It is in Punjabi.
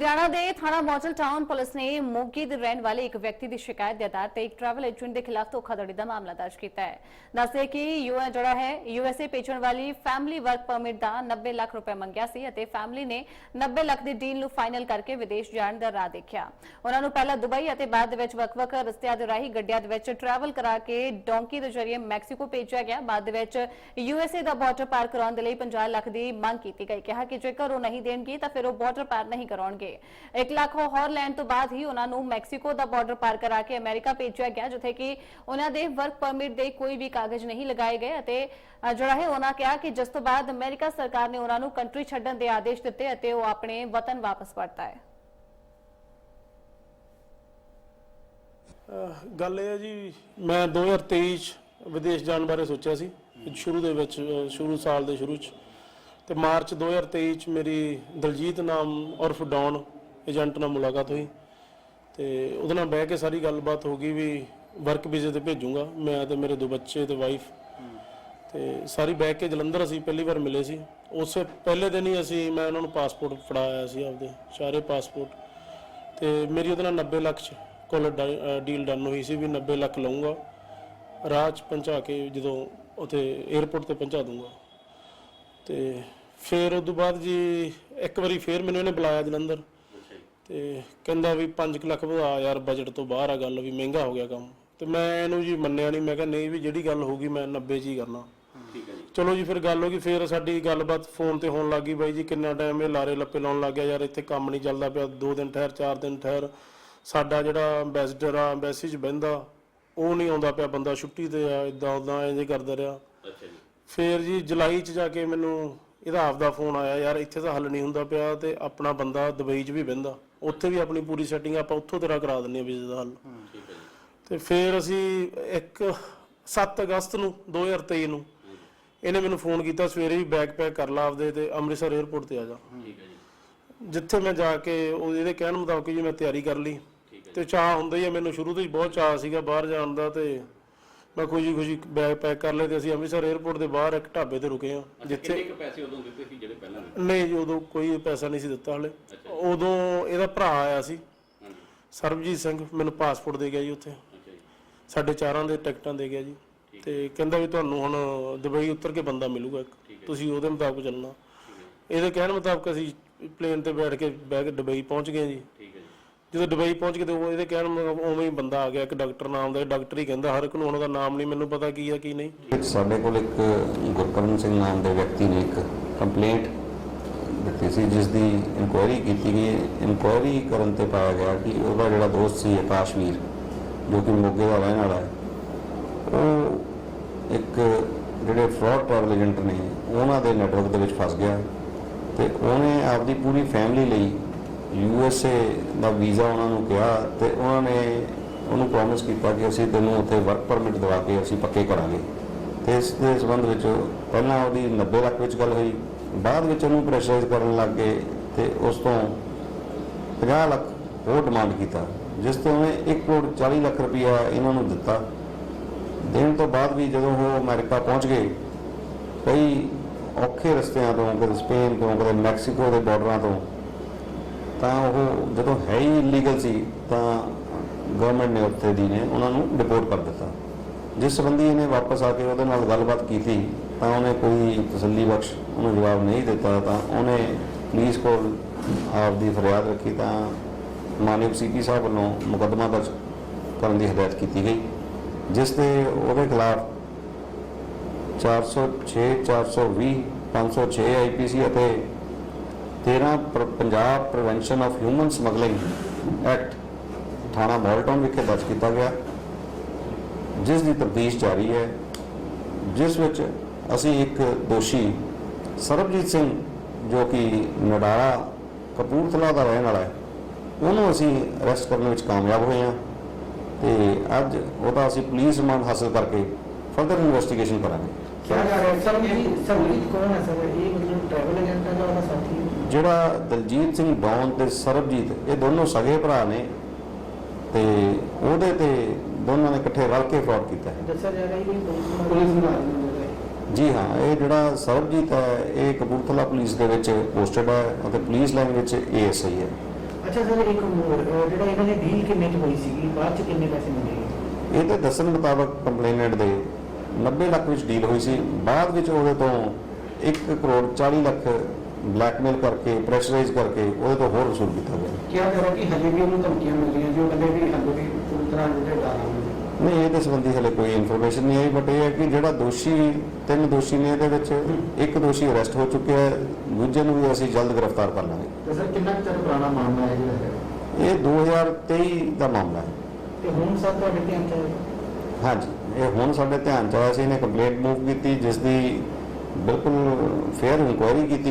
ਹਰਿਆਣਾ ਦੇ ਥਾਣਾ ਮੌਜਲ ਟਾਊਨ ਪੁਲਿਸ ਨੇ ਮੋਗੀ ਦੇ ਰਹਿਣ ਵਾਲੇ ਇੱਕ ਵਿਅਕਤੀ ਦੀ ਸ਼ਿਕਾਇਤ ਦੇ ਆਧਾਰ ਤੇ ਇੱਕ ਟਰੈਵਲ ਏਜੰਟ ਦੇ ਖਿਲਾਫ ਧੋਖਾਧੜੀ ਦਾ ਮਾਮਲਾ ਦਰਜ ਕੀਤਾ ਹੈ। ਦੱਸਦੇ ਕਿ ਯੂਐਸ ਜਿਹੜਾ ਹੈ। ਯੂਐਸਏ ਭੇਜਣ ਵਾਲੀ ਫੈਮਿਲੀ ਵਰਕ ਪਰਮਿਟ ਦਾ 90 ਲੱਖ ਰੁਪਏ ਮੰਗਿਆ ਸੀ ਅਤੇ ਫੈਮਿਲੀ ਨੇ 90 ਲੱਖ ਦੀ ਡੀਲ ਨੂੰ ਫਾਈਨਲ ਕਰਕੇ ਵਿਦੇਸ਼ ਜਾਣ ਦਾ ਰਾਹ ਦੇਖਿਆ। ਉਹਨਾਂ ਨੂੰ ਪਹਿਲਾਂ ਦੁਬਈ ਅਤੇ ਬਾਅਦ ਦੇ ਵਿੱਚ ਵੱਖ-ਵੱਖ ਰਸਤਿਆਂ ਦੇ ਰਾਹੀਂ ਗੱਡੀਆਂ ਦੇ ਵਿੱਚ ਟਰੈਵਲ ਕਰਾ ਕੇ ਡੌਂਕੀ ਦੇ ਜ਼ਰੀਏ ਮੈਕਸੀਕੋ ਭੇਜਿਆ ਗਿਆ। ਬਾਅਦ ਦੇ ਵਿੱਚ ਯੂਐਸਏ ਦਾ ਬਾਰਡਰ ਪਾਰ ਕਰਾਉਣ ਦੇ ਲਈ 50 ਲੱਖ ਦੀ ਮੰਗ ਕੀਤੀ ਗਈ। ਕਿਹਾ ਕਿ ਜੇਕਰ ਉਹ ਨਹੀਂ ਦੇਣਗੇ ਤਾਂ ਫਿਰ ਉਹ ਬਾਰਡਰ ਪਾਰ ਨਹੀਂ ਕਰਾਉਣਗੇ। 1 ਲੱਖ ਹੋਰ ਲੈਣ ਤੋਂ ਬਾਅਦ ਹੀ ਉਹਨਾਂ ਨੂੰ ਮੈਕਸੀਕੋ ਦਾ ਬਾਰਡਰ ਪਾਰ ਕਰਾ ਕੇ ਅਮਰੀਕਾ ਭੇਜਿਆ ਗਿਆ, ਜਿੱਥੇ ਕਿ ਉਹਨਾਂ ਦੇ ਵਰਕ ਪਰਮਿਟ ਦੇ ਕੋਈ ਵੀ ਕਾਗਜ਼ ਨਹੀਂ ਲਗਾਏ ਗਏ ਅਤੇ ਜਿਹੜਾ ਹੈ ਉਹਨਾਂ ਕਿਹਾ ਕਿ ਜਿਸ ਤੋਂ ਬਾਅਦ ਅਮਰੀਕਾ ਸਰਕਾਰ ਨੇ ਉਹਨਾਂ ਨੂੰ ਕੰਟਰੀ ਛੱਡਣ ਦੇ ਆਦੇਸ਼ ਦਿੱਤੇ ਅਤੇ ਉਹ ਆਪਣੇ ਵਤਨ ਵਾਪਸ ਪਰਤਾ ਹੈ। ਗੱਲ ਇਹ ਹੈ ਜੀ, ਮੈਂ 2023 ਵਿਦੇਸ਼ ਜਾਣ ਬਾਰੇ ਸੋਚਿਆ ਸੀ। ਸ਼ੁਰੂ ਦੇ ਵਿੱਚ ਸ਼ੁਰੂ ਸਾਲ ਦੇ ਸ਼ੁਰੂ ਚ। ਤੇ ਮਾਰਚ 2023 ਚ ਮੇਰੀ ਦਲਜੀਤ ਨਾਮ ਉਰਫ ਡੌਨ ਏਜੰਟ ਨਾਲ ਮੁਲਾਕਾਤ ਹੋਈ ਤੇ ਉਹਦੇ ਨਾਲ ਬਹਿ ਕੇ ਸਾਰੀ ਗੱਲਬਾਤ ਹੋ ਗਈ ਵੀ ਵਰਕ ਵੀਜ਼ੇ ਤੇ ਭੇਜੂੰਗਾ, ਮੈਂ ਤੇ ਮੇਰੇ ਦੋ ਬੱਚੇ ਤੇ ਵਾਈਫ ਤੇ ਸਾਰੀ ਬਹਿ ਕੇ ਜਲੰਧਰ ਅਸੀਂ ਪਹਿਲੀ ਵਾਰ ਮਿਲੇ ਸੀ। ਉਸ ਪਹਿਲੇ ਦਿਨ ਹੀ ਅਸੀਂ, ਮੈਂ ਉਹਨਾਂ ਨੂੰ ਪਾਸਪੋਰਟ ਫੜਾਇਆ ਸੀ ਆਪਦੇ ਸਾਰੇ ਪਾਸਪੋਰਟ ਤੇ ਮੇਰੀ ਉਹਦੇ ਨਾਲ 90 ਲੱਖ ਚ ਕੋਲ ਡੀਲ ਡਨ ਹੋਈ ਸੀ ਵੀ 90 ਲੱਖ ਲਵਾਂਗਾ ਰਾਹ ਚ ਪਹੁੰਚਾ ਕੇ ਜਦੋਂ ਉਥੇ 에어ਪੋਰਟ ਤੇ ਪਹੁੰਚਾ ਦੂੰਗਾ ਤੇ ਫਿਰ ਉਸ ਤੋਂ ਬਾਅਦ ਜੀ ਇੱਕ ਵਾਰੀ ਫੇਰ ਮੈਨੂੰ ਇਹਨੇ ਬੁਲਾਇਆ ਜਲੰਧਰ। ਤੇ ਕਹਿੰਦਾ ਵੀ 5 ਲੱਖ ਵਧਾ ਯਾਰ ਬਜਟ ਤੋਂ ਬਾਹਰ ਆ ਗੱਲ ਵੀ ਮਹਿੰਗਾ ਹੋ ਗਿਆ ਕੰਮ। ਤੇ ਮੈਂ ਇਹਨੂੰ ਜੀ ਮੰਨਿਆ ਨਹੀਂ ਮੈਂ ਕਿਹਾ ਨਹੀਂ ਵੀ ਜਿਹੜੀ ਗੱਲ ਹੋਊਗੀ ਮੈਂ 90 ਚ ਹੀ ਕਰਨਾ। ਠੀਕ ਹੈ ਜੀ। ਚਲੋ ਜੀ ਫਿਰ ਗੱਲ ਹੋ ਗਈ ਫਿਰ ਸਾਡੀ ਗੱਲਬਾਤ ਫੋਨ ਤੇ ਹੋਣ ਲੱਗੀ ਬਾਈ ਜੀ ਕਿੰਨਾ ਟਾਈਮ ਇਹ ਲਾਰੇ ਲੱਪੇ ਲਾਉਣ ਲੱਗ ਗਿਆ ਯਾਰ ਇੱਥੇ ਕੰਮ ਨਹੀਂ ਚੱਲਦਾ ਪਿਆ ਦੋ ਦਿਨ ਠਹਿਰ ਚਾਰ ਦਿਨ ਠਹਿਰ। ਸਾਡਾ ਜਿਹੜਾ ਐਂਬੈਸਡਰ ਆ ਐਮਬੈਸੀ 'ਚ ਬਹਿੰਦਾ ਉਹ ਨਹੀਂ ਆਉਂਦਾ ਪਿਆ ਬੰਦਾ ਛੁੱਟੀ ਤੇ ਆ ਇਦਾਂ ਉਦਾਂ ਇੰਜ ਕਰਦਾ ਰਿਹਾ। ਅੱਛਾ ਜੀ। ਫਿਰ ਜੀ ਜੁਲਾਈ 'ਚ ਜਾ ਕੇ ਮੈਨੂੰ ਇਹਦਾ ਆਪਦਾ ਫੋਨ ਆਇਆ ਯਾਰ ਇੱਥੇ ਤਾਂ ਹੱਲ ਨਹੀਂ ਹੁੰਦਾ ਪਿਆ ਤੇ ਆਪਣਾ ਬੰਦਾ ਦੁਬਈ 'ਚ ਵੀ ਬਹਿੰਦਾ। ਉੱਥੇ ਵੀ ਆਪਣੀ ਪੂਰੀ ਸੈਟਿੰਗ ਆਪਾਂ ਉੱਥੋਂ ਤੇਰਾ ਕਰਾ ਦਿੰਨੇ ਆ ਵੀਜ਼ੇ ਦਾ ਹੱਲ। ਠੀਕ ਹੈ ਜੀ। ਤੇ ਫਿਰ ਅਸੀਂ ਇੱਕ 7 ਅਗਸਤ ਨੂੰ 2023 ਨੂੰ ਇਹਨੇ ਮੈਨੂੰ ਫੋਨ ਕੀਤਾ ਸਵੇਰੇ ਹੀ ਬੈਗ ਪੈਕ ਕਰ ਲਾ ਆਪਦੇ ਤੇ ਅੰਮ੍ਰਿਤਸਰ 에ਅਰਪੋਰਟ ਤੇ ਆ ਜਾ। ਠੀਕ ਹੈ ਜੀ। ਜਿੱਥੇ ਮੈਂ ਜਾ ਕੇ ਉਹ ਇਹਦੇ ਕਹਿਣ ਮੁਤਾਬਕ ਜੀ ਮੈਂ ਤਿਆਰੀ ਕਰ ਲਈ। ਤੇ ਚਾਹ ਹੁੰਦਾ ਹੀ ਆ ਮੈਨੂੰ ਸ਼ੁਰੂ ਤੋਂ ਹੀ ਬਹੁਤ ਚਾਹ ਸੀਗਾ ਬਾਹਰ ਜਾਣ ਦਾ ਤੇ ਮੈਂ ਖੁਸ਼ੀ ਖੁਸ਼ੀ ਬੈਗ ਪੈਕ ਕਰ ਲਏ ਤੇ ਅਸੀਂ ਅੰਮ੍ਰਿਤਸਰ 에ਅਰਪੋਰਟ ਦੇ ਬਾਹਰ ਇੱਕ ਢਾਬੇ ਤੇ ਰੁਕੇ ਆ ਜਿੱਥੇ ਕਿੰਨੇ ਕੁ ਪੈਸੇ ਉਦੋਂ ਦਿੱਤੇ ਸੀ ਜਿਹੜੇ ਪਹਿਲਾਂ ਦਿੱਤੇ? ਨਹੀਂ ਜੀ ਉਦੋਂ ਕੋਈ ਪੈਸਾ ਨਹੀਂ ਸੀ ਦਿੱਤਾ ਹਲੇ। ਉਦੋਂ ਇਹਦਾ ਭਰਾ ਆਇਆ ਸੀ ਹਾਂਜੀ। ਸਰਬਜੀਤ ਸਿੰਘ ਮੈਨੂੰ ਪਾਸਪੋਰਟ ਦੇ ਗਿਆ ਜੀ ਉੱਥੇ। ਅੱਛਾ ਜੀ। ਸਾਡੇ ਚਾਰਾਂ ਦੇ ਟਿਕਟਾਂ ਦੇ ਗਿਆ ਜੀ। ਤੇ ਕਹਿੰਦਾ ਵੀ ਤੁਹਾਨੂੰ ਹੁਣ ਦੁਬਈ ਉਤਰ ਕੇ ਬੰਦਾ ਮਿਲੂਗਾ ਇੱਕ। ਤੁਸੀਂ ਉਹਦੇ ਮੁਤਾਬਕ ਚੱਲਣਾ। ਇਹਦੇ ਕਹਿਣ ਮੁਤਾਬਕ ਅਸੀਂ ਪਲੇਨ ਤੇ ਬੈਠ ਕੇ ਕੇ ਦੁਬਈ ਪਹੁੰਚ ਗਏ ਹੈ ਜੀ। ਜਦੋਂ ਦੁਬਈ ਪਹੁੰਚ ਕੇ ਤੇ ਉਹ ਇਹਦੇ ਕਹਿਣ ਮੁਤਾਬਕ ਉਵੇਂ ਹੀ ਬੰਦਾ ਆ ਗਿਆ, ਇੱਕ ਡਾਕਟਰ ਨਾਮ ਦਾ ਡਾਕਟਰ ਹੀ ਕਹਿੰਦਾ, ਹਰ ਇੱਕ ਨੂੰ ਉਹਨਾਂ ਦਾ ਨਾਮ ਨਹੀਂ ਮੈਨੂੰ ਪਤਾ ਕੀ ਹੈ ਕੀ ਨਹੀਂ। ਸਾਡੇ ਕੋਲ ਇੱਕ ਗੁਰਕਰਨ ਸਿੰਘ ਨਾਮ ਦੇ ਵਿਅਕਤੀ ਨੇ ਇੱਕ ਕੰਪਲੇਂਟ ਦਿੱਤੀ ਸੀ ਜਿਸ ਦੀ ਇਨਕੁਆਇਰੀ ਕੀਤੀ ਗਈ। ਇਨਕੁਆਇਰੀ ਕਰਨ ਤੇ ਪਾਇਆ ਗਿਆ ਕਿ ਉਹਦਾ ਜਿਹੜਾ ਦੋਸਤ ਸੀ ਆਕਾਸ਼ਵੀਰ ਜੋ ਕਿ ਮੋਗੇ ਦਾ ਰਹਿਣ ਵਾਲਾ ਹੈ, ਉਹ ਇੱਕ ਜਿਹੜੇ ਫਰਾਡ ਟਰੈਵਲ ਏਜੰਟ ਨੇ, ਉਹਨਾਂ ਦੇ ਨੈਟਵਰਕ ਦੇ ਵਿੱਚ ਫਸ ਗਿਆ ਤੇ ਉਹਨੇ ਆਪਦੀ ਪੂਰੀ ਫੈਮਿਲੀ ਲਈ ਯੂ ਐਸ ਏ ਦਾ ਵੀਜ਼ਾ ਉਹਨਾਂ ਨੂੰ ਕਿਹਾ ਤੇ ਉਹਨਾਂ ਨੇ ਉਹਨੂੰ ਪ੍ਰੋਮਿਸ ਕੀਤਾ ਕਿ ਅਸੀਂ ਤੈਨੂੰ ਉੱਥੇ ਵਰਕ ਪਰਮਿਟ ਦਵਾ ਕੇ ਅਸੀਂ ਪੱਕੇ ਕਰਾਂਗੇ। ਤੇ ਇਸ ਦੇ ਸੰਬੰਧ ਵਿੱਚ ਪਹਿਲਾਂ ਉਹਦੀ 90 ਲੱਖ ਵਿੱਚ ਗੱਲ ਹੋਈ, ਬਾਅਦ ਵਿੱਚ ਉਹਨੂੰ ਪ੍ਰੈਸ਼ਰਾਈਜ਼ ਕਰਨ ਲੱਗ ਗਏ ਤੇ ਉਸ ਤੋਂ 50 ਲੱਖ ਹੋਰ ਡਿਮਾਂਡ ਕੀਤਾ, ਜਿਸ ਤੋਂ ਉਹਨੇ 1 ਕਰੋੜ 40 ਲੱਖ ਰੁਪਇਆ ਇਹਨਾਂ ਨੂੰ ਦਿੱਤਾ। ਦੇਣ ਤੋਂ ਬਾਅਦ ਵੀ ਜਦੋਂ ਉਹ ਅਮਰੀਕਾ ਪਹੁੰਚ ਗਏ, ਕਈ ਔਖੇ ਰਸਤਿਆਂ ਤੋਂ, ਕਦੇ ਸਪੇਨ ਤੋਂ, ਕਦੇ ਮੈਕਸੀਕੋ ਦੇ ਬਾਰਡਰਾਂ ਤੋਂ ਤਾਂ ਉਹ ਜਦੋਂ ਹੈ ਹੀ ਇਲੀਗਲ ਸੀ, ਤਾਂ ਗਵਰਨਮੈਂਟ ਨੇ ਉੱਥੇ ਦੀ ਨੇ ਉਹਨਾਂ ਨੂੰ ਡਿਪੋਰਟ ਕਰ ਦਿੱਤਾ। ਜਿਸ ਸੰਬੰਧੀ ਇਹਨੇ ਵਾਪਸ ਆ ਕੇ ਉਹਦੇ ਨਾਲ ਗੱਲਬਾਤ ਕੀਤੀ, ਤਾਂ ਉਹਨੇ ਕੋਈ ਤਸੱਲੀ ਬਖਸ਼ ਉਹਨੂੰ ਜਵਾਬ ਨਹੀਂ ਦਿੱਤਾ, ਤਾਂ ਉਹਨੇ ਪੁਲਿਸ ਕੋਲ ਆਪਦੀ ਫਰਿਆਦ ਰੱਖੀ, ਤਾਂ ਮਾਨਯੋਗ ਸੀਪੀ ਸਾਹਿਬ ਵੱਲੋਂ ਮੁਕੱਦਮਾ ਦਰਜ ਕਰਨ ਦੀ ਹਦਾਇਤ ਕੀਤੀ ਗਈ, ਜਿਸ ਤੇ ਉਹਦੇ ਖਿਲਾਫ 406 420 506 ਆਈਪੀਸੀ ਅਤੇ 13 ਪ੍ਰ- Punjab prevention of human smuggling act ਥਾਣਾ ਮੌਲਟਨ ਵਿਖੇ ਦਰਜ ਕੀਤਾ ਗਿਆ ਜਿਸ ਦੀ ਤਫਤੀਸ਼ ਜਾਰੀ ਹੈ ਜਿਸ ਵਿੱਚ ਅਸੀਂ ਇੱਕ ਦੋਸ਼ੀ ਸਰਬਜੀਤ ਸਿੰਘ ਜੋ ਕਿ ਨਡਾਰਾ ਕਪੂਰਥਲਾ ਦਾ ਰਹਿਣ ਵਾਲਾ ਹੈ ਉਹਨੂੰ ਅਸੀਂ ਅਰੈਸਟ ਕਰਨ ਵਿੱਚ ਕਾਮਯਾਬ ਹੋਏ ਹਾਂ ਤੇ ਅੱਜ ਉਹਦਾ ਅਸੀਂ ਪੁਲਿਸ ਰਿਮਾਂਡ ਹਾਸਲ ਕਰਕੇ ਫਰਦਰ ਇਨਵੈਸਟੀਗੇਸ਼ਨ ਕਰਾਂਗੇ क्या जा रहा है सर ये संगीत कौन है सर ये मतलब ट्रैवल एजेंट का जो हमारा साथी है ਜਿਹੜਾ ਦਲਜੀਤ ਸਿੰਘ ਡੌਨ ਤੇ ਸਰਬਜੀਤ ਇਹ ਦੋਨੋਂ ਸਗੇ ਭਰਾ ਨੇ ਤੇ ਉਹਦੇ ਤੇ ਦੋਨਾਂ ਨੇ ਇਕੱਠੇ ਰਲ ਕੇ ਫਰਾਡ ਕੀਤਾ ਹੈ। ਜੀ ਹਾਂ ਇਹ ਜਿਹੜਾ ਸਰਬਜੀਤ ਹੈ ਇਹ ਕਪੂਰਥਲਾ ਪੁਲਿਸ ਦੇ ਵਿੱਚ ਪੋਸਟਡ ਹੈ ਅਤੇ ਪੁਲਿਸ ਲਾਈਨ ਵਿੱਚ ਏਐਸਆਈ ਹੈ। ਅੱਛਾ ਸਰ ਇੱਕ ਹੋਰ ਜਿਹੜਾ ਇਹਨਾਂ ਨੇ ਡੀਲ ਕਿੰਨੇ ਚ ਹੋਈ ਸੀਗੀ? ਬਾਅਦ ਚ ਕਿੰਨੇ ਪੈਸੇ ਮਿਲੇ? ਇਹ ਤਾਂ ਦੱਸਣ ਮੁਤਾਬਕ ਕੰਪਲੇਨੈਂਟ ਦੇ 90 ਲੱਖ ਵਿੱਚ ਡੀਲ ਹੋਈ ਸੀ। ਬਾਅਦ ਵਿੱਚ ਉਹਦੇ ਤੋਂ 1 ਕਰੋੜ 40 ਲੱਖ ਬਲੈਕਮੇਲ ਕਰਕੇ ਪ੍ਰੈਸ਼ਰਾਈਜ਼ ਕਰਕੇ ਉਹਦੇ ਤੋਂ ਹੋਰ ਵਸੂਲ ਕੀਤਾ ਗਿਆ। ਕਿਹਾ ਜਾ ਰਿਹਾ ਕਿ ਹਜੇ ਵੀ ਉਹਨੂੰ ਧਮਕੀਆਂ ਮਿਲ ਰਹੀਆਂ ਜੋ ਕਹਿੰਦੇ ਵੀ ਹਜੇ ਵੀ ਪੂਰੀ ਤਰ੍ਹਾਂ ਜਿਹੜੇ ਡਾਲਾਂਗੇ ਨਹੀਂ ਇਹਦੇ ਸੰਬੰਧੀ ਹਲੇ ਕੋਈ ਇਨਫੋਰਮੇਸ਼ਨ ਨਹੀਂ ਆਈ ਬਟ ਇਹ ਹੈ ਕਿ ਜਿਹੜਾ ਦੋਸ਼ੀ ਤਿੰਨ ਦੋਸ਼ੀ ਨੇ ਇਹਦੇ ਵਿੱਚ ਇੱਕ ਦੋਸ਼ੀ ਅਰੈਸਟ ਹੋ ਚੁੱਕਿਆ ਹੈ ਦੂਜੇ ਨੂੰ ਵੀ ਅਸੀਂ ਜਲਦ ਗ੍ਰਿਫਤਾਰ ਕਰ ਲਾਂਗੇ। ਤੇ ਸਰ ਕਿੰਨਾ ਕੁ ਚਿਰ ਪੁਰਾਣਾ ਮਾਮਲਾ ਹੈ ਜਿਹੜਾ ਇਹ 2023 ਦਾ ਮਾਮਲਾ ਹੈ। ਤੇ ਹੁਣ ਸਰ ਤੁਹਾਡੇ ਧਿਆਨ ਚ ਆਏਗਾ ਹਾਂਜੀ ਇਹ ਹੁਣ ਸਾਡੇ ਧਿਆਨ ਚ ਆਇਆ ਸੀ ਇਹਨੇ ਕੰਪਲੇਂਟ ਮੂਵ ਕੀਤੀ ਜਿਸ ਦੀ ਬਿਲਕੁਲ ਫੇਅਰ ਇਨਕੁਆਇਰੀ ਕੀਤੀ